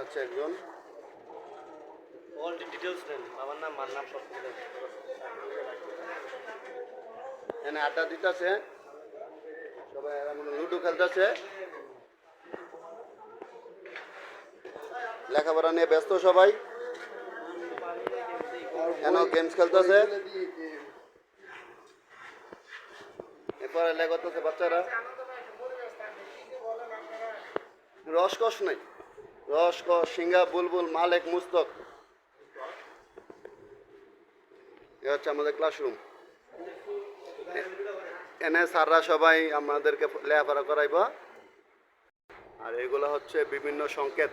হচ্ছে একজন। All details নেন আমার নাম মার নাম সব এখানে আড্ডা দিতেছে। সবাই লুডো খেলতেছে। লেখাপড়া নিয়ে ব্যস্ত সবাই। কেন গেমস খেলতেছে। এরপরে লেখাতেছে বাচ্চারা। রসকস নাই। রসকস সিঙ্গা, বুলবুল, মালেক, মুস্তক। এ হচ্ছে আমাদের ক্লাসরুম এনে স্যাররা সবাই আমাদেরকে লেখাপড়া করাইব। আর এগুলো হচ্ছে বিভিন্ন সংকেত।